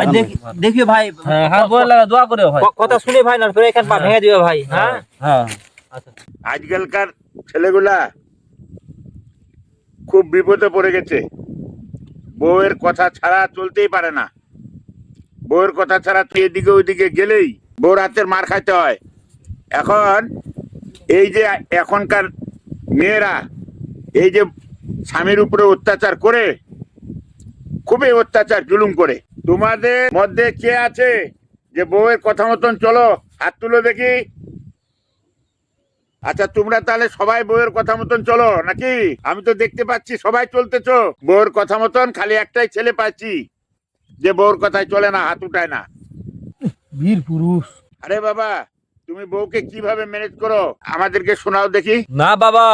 ভাই দেখি দেখি ভাই। হ্যাঁ হাত লাগা দোয়া করে ভাই। কথা শুনে ভাই না এখান পা ভেঙে দিবে ভাই হ্যাঁ? হ্যাঁ আজকালকার ছেলেগুলা খুব বিপদে পড়ে গেছে। বউয়ের কথা ছাড়া চলতেই পারে না। বউয়ের কথা ছাড়া তুই এদিকে ওইদিকে গেলেই বউর হাতের মার খাইতে হয়। এখন এই যে এখনকার মেয়েরা এই যে স্বামীর উপরে অত্যাচার করে খুবই অত্যাচার জুলুম করে। তোমাদের মধ্যে কে আছে? যে বউয়ের কথা মতন চলো হাত তুলো দেখি। আচ্ছা তোমরা তাহলে সবাই বউয়ের কথা মতন চলো নাকি? আমি তো দেখতে পাচ্ছি সবাই চলতেছো। বউয়ের কথা মতন খালি একটাই ছেলে পাচ্ছি। যে বউর কথায় চলে না হাত উঠায় না। বীর পুরুষ। আরে বাবা তুমি বউকে কীভাবে ম্যানেজ করো? আমাদেরকে শোনাও দেখি। না বাবা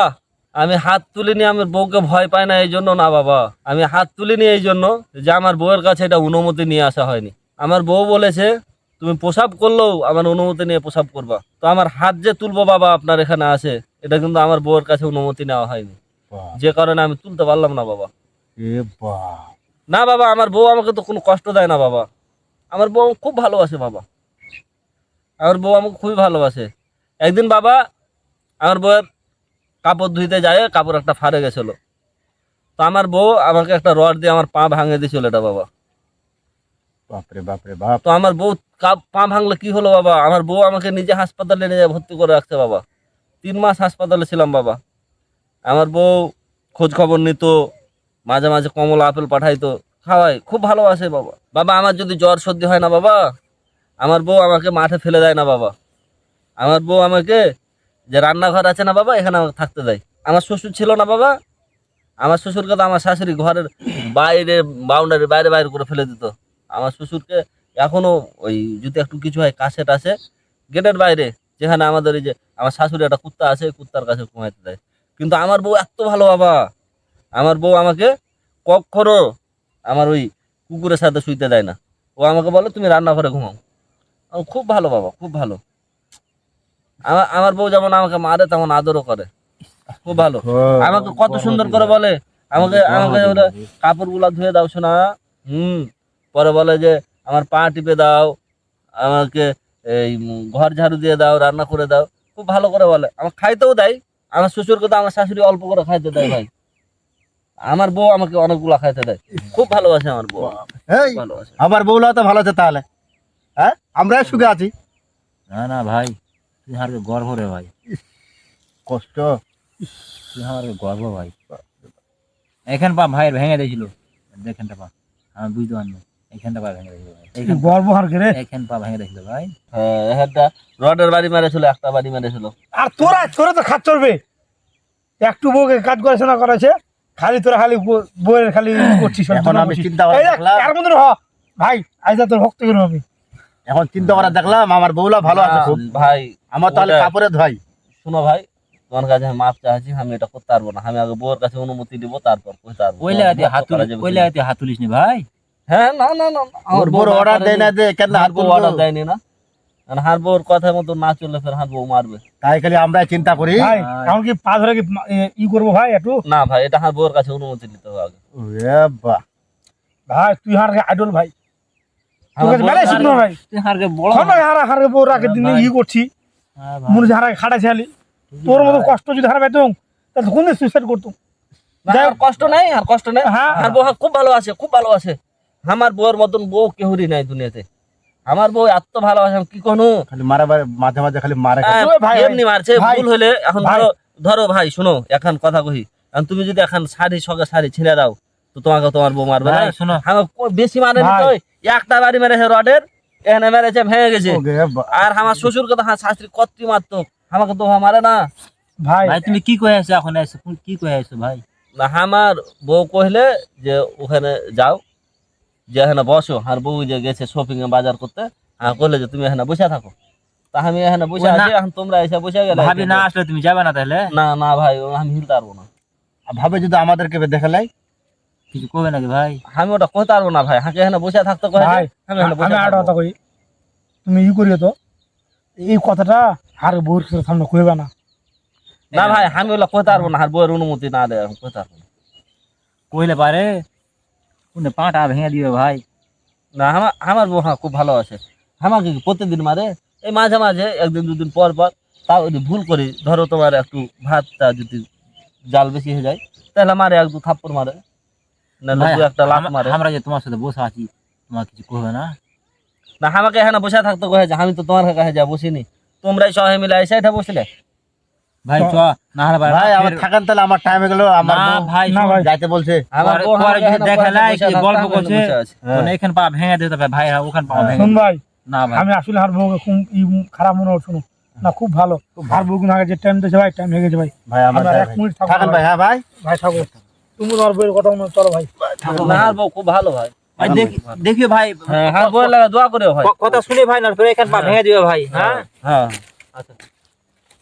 আমি হাত তুলিনি আমার বউকে ভয় পাই না এই জন্য না বাবা। আমি হাত তুলিনি এই জন্য যে আমার বউয়ের কাছে এটা অনুমতি নিয়ে আসা হয়নি। আমার বউ বলেছে তুমি প্রসাব করলেও আমার অনুমতি নিয়ে প্রসাব করবা। তো আমার হাত যে তুলবো বাবা আপনার এখানে আছে এটা কিন্তু আমার বউয়ের কাছে অনুমতি নেওয়া হয়নি। যে কারণে আমি তুলতে পারলাম না বাবা। না বাবা আমার বউ আমাকে তো কোনো কষ্ট দেয় না বাবা। আমার বউ খুব ভালোবাসে বাবা। আমার বউ আমাকে খুবই ভালোবাসে। একদিন বাবা আমার বউয়ের কাপড় ধুইতে যায় কাপড় একটা ফাড়ে গেছিল। তো আমার বউ আমাকে একটা রড দিয়ে আমার পা ভাঙে দিয়েছিল এটা বাবা। বাপরে বাপরে বাপ। তো আমার বউ পা ভাঙলে কি হলো বাবা? আমার বউ আমাকে নিজে হাসপাতালে নিয়ে যায় ভর্তি করে রাখছে বাবা। তিন মাস হাসপাতালে ছিলাম বাবা। আমার বউ খোঁজ খবর নিত মাঝে মাঝে কমলা আপেল পাঠাইতো খাওয়াই খুব ভালোবাসে বাবা। বাবা আমার যদি জ্বর সর্দি হয় না বাবা আমার বউ আমাকে মাঠে ফেলে দেয় না বাবা। আমার বউ আমাকে যে রান্নাঘর আছে না বাবা, এখানে আমাকে থাকতে দেয়। আমার শ্বশুর ছিল না বাবা, আমার শ্বশুরকে তো আমার শাশুড়ি ঘরের বাইরে বাউন্ডারি বাইরে বাইরে করে ফেলে দিত। আমার শ্বশুরকে এখনও ওই যদি একটু কিছু হয়, কাছে টাছে, গেটের বাইরে, যেখানে আমাদের এই যে, আমার শাশুড়ি একটা কুত্তা আছে কুত্তার কাছে ঘুমাইতে দেয়। কিন্তু আমার বউ এত ভালো বাবা, আমার বউ আমাকে কখনো আমার ওই কুকুরের সাথে শুইতে দেয় না। ও আমাকে বলে, তুমি রান্নাঘরে ঘুমাও। খুব ভালো বাবা, খুব ভালো। আমার আমার বউ যেমন আমাকে মারে তেমন আদরও করে। খুব ভালো। আমাকে কত সুন্দর করে বলে। আমাকে আমাকে বলে কাপড়গুলা ধুয়ে দাও শোনা। হুম। পরে বলে যে আমার পা টিপে দাও। আমাকে এই ঘর ঝাড়ু দিয়ে দাও রান্না করে দাও। খুব ভালো করে বলে। আমার খাইতেও দেয়। আমার শ্বশুরকে তো আমার শাশুড়ি অল্প করে খাইতে দেয় ভাই। আমার বউ আমাকে অনেকগুলা খাইতে দেয়। খুব ভালোবাসে আমার বউ। ভালোবাসে। আমার বউলা তো ভালো আছে তাহলে। হ্যাঁ? আমরা সুখে আছি। না না ভাই। আমার গর্ব রে ভাই। কষ্ট তুই আমার গর্ব ভাই। এখান পা ভাইয়ের ভেঙে দিয়েছিল। দেখেনটা পা আমি বুঝতে এখানটা পা ভেঙে দিয়েছিল ভাই। গর্ব হার করে এইখান পা ভেঙে দিয়েছিল ভাই। হ্যাঁ একটা রডের বাড়ি মেরেছিল একটা বাড়ি মেরেছিল। আর তোরা তোরা তো খাত চড়বে একটু বউকে কাজ করেছে না করেছে খালি তোরা খালি বউয়ের খালি করছিস এখন আমি চিন্তা করে এই দেখলাম। এর মধ্যে হ। ভাই আজ তোর ভক্ত করব আমি। এখন চিন্তা করা দেখলাম আমার বউলা ভালো আছে খুব। ভাই আমার তাহলে কাপড়ে ধোয়াই। শোনো ভাই তোমার কাছে আমি মাপ আমি এটা করতে পারব না। আমি আগে বউয়ের কাছে অনুমতি দিব তারপর করতে পারব ওই লাগাতে ওই লাগাতে হাত তুলিস নি ভাই? হ্যাঁ না না না ওর বউর অর্ডার দেয় না যে কেন হাত বউ অর্ডার দেয়নি না। আর হার বউর কথা মতো না চললে ফের হার বউ মারবে। তাই খালি আমরা চিন্তা করি। ভাই এখন কি পা ধরে কি ই করব ভাই একটু? না ভাই এটা হার বউর কাছে অনুমতি নিতে হবে আগে। এ বাহ ভাই তুই হার আইডল ভাই? আমার বউর মেলাই কাছে- শিখনো ভাই। তুই হারকে বড় শোন ভাই হারা হারে বউ রাখে দিন ই করছি। হ্যাঁ ভাই। মনে হারা খাটাছে খালি তোর মতো কষ্ট যদি হারা পেতাম তাহলে কোন সুইসাইড করতো না, যাই কষ্ট নেই আর কষ্ট নেই। হ্যাঁ। আর বউ খুব ভালোবাসে খুব ভালোবাসে আমার বউয়ের মতন বউ কেউরি নাই দুনিয়াতে। আমার বউ এত ভালোবাসে আমি কি কোনো খালি মারা মাঝে মাঝে খালি মারে হ্যাঁ, ভাই, এমনি মারছে ভুল হলে এখন। ধরো ধরো ভাই শোনো এখন কথা কহি। এখন তুমি যদি এখন শাড়ি সঙ্গে শাড়ি ছিঁড়ে দাও তো তোমাকে তোমার বউ মারবে না? শোনো। আমার বেশি মারেনি তো একটা বাড়ি মেরেছে রডের এখানে মেরেছে ভেঙে গেছে। আর আমার শ্বশুরকে তো হ্যাঁ শাস্ত্রী কত্রি মারতো। আমাকে তো মারে না। ভাই ভাই তুমি কি কয়ে আছো এখন এসে? কি কয়ে আছো ভাই? না আমার বউ কহিলে যে ওখানে যাও যে এখানে বসো। আর বউ যে গেছে শপিং এ বাজার করতে হ্যাঁ কইলে যে তুমি এখানে বসে থাকো। তা আমি এখানে বসে আছি এখন তোমরা এসে বসে গেলে। ভাবি না আসলে তুমি যাবে না তাহলে? না না ভাই ও আমি হিলতে পারব না। আর ভাবে যদি আমাদেরকে দেখালাই কিছু কবে নাকি ভাই? আমি ওটা কইতে পারব না ভাই। হাঁকে এখানে বসে থাকতে কয়ে ভাই, আমি এখানে আর কথা কই তুমি ই করিও তো। এই কথাটা আর বউর সামনে কইবা না। না ভাই আমি ওগুলো কইতে পারব না আর বউয়ের অনুমতি না দেয় কইতে পারব না। কইলে পারে? কোনে পাটা ভেঙে দিবে ভাই? না আমার আমার বউ হ্যাঁ খুব ভালো আছে। আমাকে কি প্রত্যেকদিন মারে? এই মাঝে মাঝে একদিন দুদিন পর পর তাও যদি ভুল করি ধরো তোমার একটু ভাতটা যদি জাল বেশি হয়ে যায় তাহলে মারে এক দু থাপ্পড় মারে। না একটা লাখ মারে। আমরা যে তোমার সাথে বসে আছি তোমার কিছু কবে না। না আমাকে এখানে বসে থাকতে কয়ে আমি তো তোমার কাছে যা বসিনি। তোমরাই সবাই মিলে এসে এটা বসলে। ভাই চ। না ভাই ভাই আমার থাকেন তাহলে আমার টাইম গেল আমার না ভাই না ভাই। যাইতে বলছে। আমার পরে- যদি দেখা যায় কি গল্প করছে, হ্যাঁ। মানে এখানে পা ভেঙে দিতে হবে ভাই ওখানে পা ভেঙে শোন ভাই না ভাই। আমি আসলে আর বউকে খুব খারাপ মনে হচ্ছে না। খুব ভালো। আর বউগুলো আগে যে টাইম দিয়েছে ভাই টাইম হয়ে গেছে ভাই। ভাই আমার এক মিনিট থাকেন ভাই হ্যাঁ ভাই। ভাই থাকো তুমি তোমার বউয়ের কথা মনে চলো ভাই। না আর বউ খুব ভালো ভাই ভাই দেখি দেখিও ভাই। হ্যাঁ হ্যাঁ লাগা দোয়া করে ভাই কথা শুনে ভাই না এখানে পা ভেঙে দিবে ভাই হ্যাঁ? হ্যাঁ। আচ্ছা।